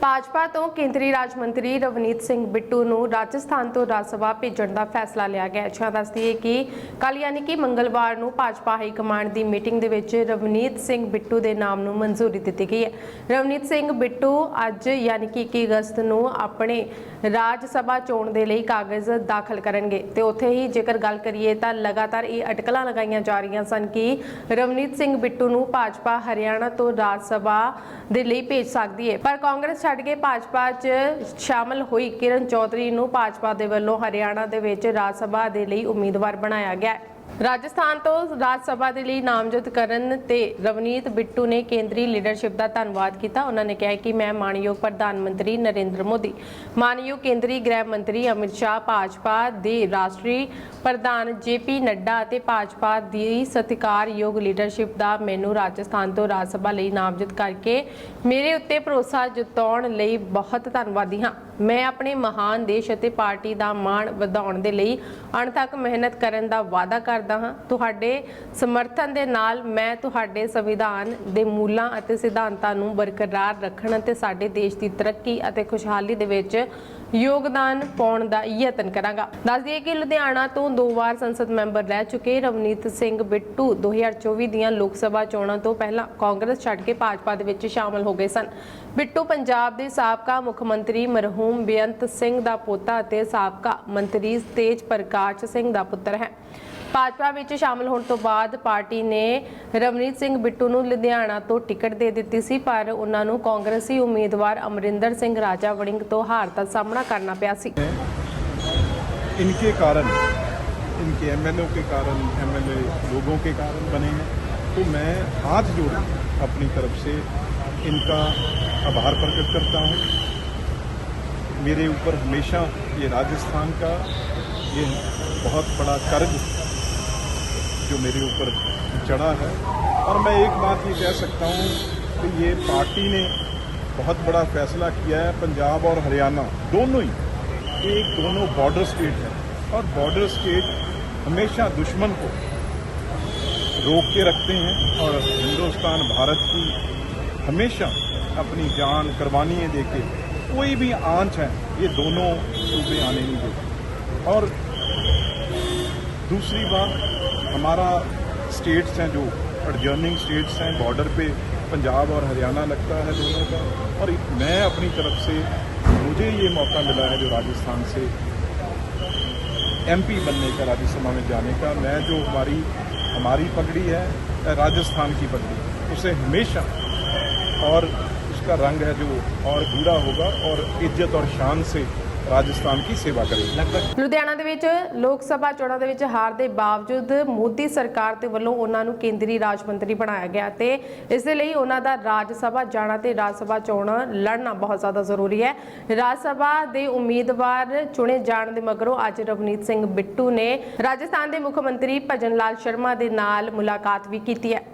ਭਾਜਪਾ ਤੋਂ ਕੇਂਦਰੀ ਰਾਜ ਮੰਤਰੀ ਰਵਨੀਤ ਸਿੰਘ ਬਿੱਟੂ ਨੂੰ ਰਾਜਸਥਾਨ ਤੋਂ ਰਾਜ ਸਭਾ ਭੇਜਣ ਦਾ ਫੈਸਲਾ ਲਿਆ ਗਿਆ ਹੈ। ਛਾ ਦੱਸਦੀ ਹੈ ਕਿ ਕੱਲ ਯਾਨੀ ਕਿ ਮੰਗਲਵਾਰ ਨੂੰ ਭਾਜਪਾ ਹਾਈ ਕਮਾਂਡ ਦੀ ਮੀਟਿੰਗ ਦੇ ਵਿੱਚ ਰਵਨੀਤ ਸਿੰਘ ਬਿੱਟੂ ਦੇ ਨਾਮ ਨੂੰ ਮਨਜ਼ੂਰੀ ਦਿੱਤੀ ਗਈ ਹੈ। ਰਵਨੀਤ ਸਿੰਘ ਬਿੱਟੂ ਅੱਜ ਯਾਨੀ ਕਿ 21 ਅਗਸਤ ਨੂੰ ਆਪਣੇ ਰਾਜ ਸਭਾ ਚੋਣ ਦੇ ਲਈ ਕਾਗਜ਼ ਦਾਖਲ ਕਰਨਗੇ ਤੇ ਉੱਥੇ ਹੀ ਜੇਕਰ ਗੱਲ ਕਰੀਏ ਤਾਂ ਲਗਾਤਾਰ ਇਹ ਅਟਕਲਾਂ ਲਗਾਈਆਂ ਜਾ ਰਹੀਆਂ ਸਨ ਕਿ ਰਵਨੀਤ ਸਿੰਘ ਬਿੱਟੂ ਨੂੰ ਭਾਜਪਾ ਹਰਿਆਣਾ ਤੋਂ ਰਾਜ ਸਭਾ ਦੇ ਲਈ ਭੇਜ ਸਕਦੀ ਹੈ। ਪਰ ਕਾਂਗਰਸ ਛੱਡ ਕੇ ਭਾਜਪਾ 'ਚ ਸ਼ਾਮਲ ਹੋਈ ਕਿਰਨ ਚੌਧਰੀ ਨੂੰ ਭਾਜਪਾ ਦੇ ਵੱਲੋਂ ਹਰਿਆਣਾ ਦੇ ਵਿੱਚ ਰਾਜ ਸਭਾ ਦੇ ਲਈ ਉਮੀਦਵਾਰ ਬਣਾਇਆ ਗਿਆ ਹੈ। ਰਾਜਸਥਾਨ ਤੋਂ ਰਾਜ ਸਭਾ ਦੇ ਲਈ ਨਾਮਜ਼ਦ ਕਰਨ ਤੇ ਰਵਨੀਤ ਬਿੱਟੂ ਨੇ ਕੇਂਦਰੀ ਲੀਡਰਸ਼ਿਪ ਦਾ ਧੰਨਵਾਦ ਕੀਤਾ। ਉਹਨਾਂ ਨੇ ਕਿਹਾ ਕਿ ਮੈਂ ਮਾਨਯੋਗ ਪ੍ਰਧਾਨ ਮੰਤਰੀ ਨਰਿੰਦਰ ਮੋਦੀ, ਮਾਨਯੋਗ ਕੇਂਦਰੀ ਗ੍ਰਹਿ ਮੰਤਰੀ ਅਮਿਤ ਸ਼ਾਹ, ਭਾਜਪਾ ਦੇ ਰਾਸ਼ਟਰੀ ਪ੍ਰਧਾਨ ਜੇਪੀ ਨੱਡਾ ਅਤੇ ਭਾਜਪਾ ਦੀ ਸਤਿਕਾਰਯੋਗ ਲੀਡਰਸ਼ਿਪ ਦਾ ਮੈਨੂੰ ਰਾਜਸਥਾਨ ਤੋਂ ਰਾਜ ਸਭਾ ਲਈ ਨਾਮਜ਼ਦ ਕਰਕੇ ਮੇਰੇ ਉੱਤੇ ਭਰੋਸਾ ਜਤਾਉਣ ਲਈ ਬਹੁਤ ਧੰਨਵਾਦੀ ਹਾਂ। ਮੈਂ ਆਪਣੇ ਮਹਾਨ ਦੇਸ਼ ਅਤੇ ਪਾਰਟੀ ਦਾ ਮਾਣ ਵਧਾਉਣ ਦੇ ਲਈ ਅਣਥੱਕ ਮਿਹਨਤ ਕਰਨ ਦਾ ਵਾਅਦਾ ਕਰਦਾ ਹਾਂ। ਤੁਹਾਡੇ ਸਮਰਥਨ ਦੇ ਨਾਲ ਮੈਂ ਤੁਹਾਡੇ ਸੰਵਿਧਾਨ ਦੇ ਮੂਲਾਂ ਅਤੇ ਸਿਧਾਂਤਾਂ ਨੂੰ ਬਰਕਰਾਰ ਰੱਖਣ ਅਤੇ ਸਾਡੇ ਦੇਸ਼ ਦੀ ਤਰੱਕੀ ਅਤੇ ਖੁਸ਼ਹਾਲੀ ਦੇ ਵਿੱਚ ਯੋਗਦਾਨ ਪਾਉਣ ਦਾ ਯਤਨ ਕਰਾਂਗਾ। ਦੱਸ ਦਈਏ ਕਿ ਲੁਧਿਆਣਾ ਤੋਂ ਦੋ ਵਾਰ ਸੰਸਦ ਮੈਂਬਰ ਰਹਿ ਚੁੱਕੇ ਰਵਨੀਤ ਸਿੰਘ ਬਿੱਟੂ 2024 ਦੀਆਂ ਲੋਕ ਸਭਾ ਚੋਣਾਂ ਤੋਂ ਪਹਿਲਾਂ ਕਾਂਗਰਸ ਛੱਡ ਕੇ ਭਾਜਪਾ ਦੇ ਵਿੱਚ ਸ਼ਾਮਲ ਹੋ ਗਏ ਸਨ। ਬਿੱਟੂ ਪੰਜਾਬ ਦੇ ਸਾਬਕਾ ਮੁੱਖ ਮੰਤਰੀ ਮਰਹੂਮ ਬੇਅੰਤ ਸਿੰਘ ਦਾ ਪੋਤਾ ਅਤੇ ਸਾਬਕਾ ਮੰਤਰੀ ਤੇਜ ਪ੍ਰਕਾਸ਼ ਸਿੰਘ ਦਾ ਪੁੱਤਰ ਹੈ ਭਾਜਪਾ ਵਿੱਚ ਸ਼ਾਮਲ ਹੋਣ ਤੋਂ ਬਾਅਦ ਪਾਰਟੀ ਨੇ ਰਵਨੀਤ ਸਿੰਘ ਬਿੱਟੂ ਨੂੰ ਲੁਧਿਆਣਾ ਤੋਂ ਟਿਕਟ ਦੇ ਦਿੱਤੀ ਸੀ ਪਰ ਉਹਨਾਂ ਨੂੰ ਕਾਂਗਰਸੀ ਉਮੀਦਵਾਰ ਅਮਰਿੰਦਰ ਸਿੰਘ ਰਾਜਾ ਵੜਿੰਗ ਤੋਂ ਹਾਰ ਦਾ ਸਾਹਮਣਾ ਕਰਨਾ ਪਿਆ ਸੀ इनके कारण इनके एमएलओ के कारण एमएलए लोगों के कारण बने हैं तो मैं हाथ जोड़ के अपनी तरफ से इनका आभार प्रकट करता हूँ। मेरे ऊपर हमेशा ये राजस्थान का ये बहुत बड़ा कर्ज जो मेरे ऊपर चढ़ा है। और मैं एक बात ये कह सकता हूँ कि ये पार्टी ने बहुत बड़ा फैसला किया है, पंजाब और हरियाणा। दोनों ही, एक दोनों बॉर्डर स्टेट है। और बॉर्डर स्टेट हमेशा दुश्मन को रोक के रखते हैं। और हिंदुस्तान, भारत की हमेशा अपनी जान कुर्बानियाँ दे के कोई भी आँच है, ये दोनों सूबे आने नहीं देते। और दूसरी बात, हमारा स्टेट्स हैं जो एडजर्निंग स्टेट्स हैं बॉर्डर पे पंजाब और हरियाणा लगता है दोनों का। और मैं अपनी तरफ़ से, मुझे ये मौका मिला है जो राजस्थान से एमपी बनने का, राज्यसभा में जाने का। मैं जो हमारी हमारी पगड़ी है, राजस्थान की पगड़ी, उसे हमेशा और उसका रंग है जो और गूढ़ा होगा और इज्जत और शान से राजस्थान की सेवा करेगा लगभग ਲੁਧਿਆਣਾ ਦੇ ਵਿੱਚ ਲੋਕ ਸਭਾ ਚੋਣਾਂ ਦੇ ਵਿੱਚ ਹਾਰ ਦੇ ਬਾਵਜੂਦ ਮੋਦੀ ਸਰਕਾਰ ਦੇ ਵੱਲੋਂ ਉਹਨਾਂ ਨੂੰ ਕੇਂਦਰੀ ਰਾਜ ਮੰਤਰੀ ਬਣਾਇਆ ਗਿਆ ਤੇ ਇਸ ਦੇ ਲਈ ਉਹਨਾਂ ਦਾ ਰਾਜ ਸਭਾ ਜਾਣਾ ਤੇ ਰਾਜ ਸਭਾ ਚੋਣ ਲੜਨਾ ਬਹੁਤ ਜ਼ਿਆਦਾ ਜ਼ਰੂਰੀ ਹੈ ਰਾਜ ਸਭਾ ਦੇ ਉਮੀਦਵਾਰ ਚੁਣੇ ਜਾਣ ਦੇ ਮਗਰੋਂ ਅੱਜ ਰਵਨੀਤ ਸਿੰਘ ਬਿੱਟੂ ਨੇ ਰਾਜਸਥਾਨ ਦੇ ਮੁੱਖ ਮੰਤਰੀ ਭਜਨ ਲਾਲ ਸ਼ਰਮਾ ਦੇ ਨਾਲ ਮੁਲਾਕਾਤ ਵੀ ਕੀਤੀ ਹੈ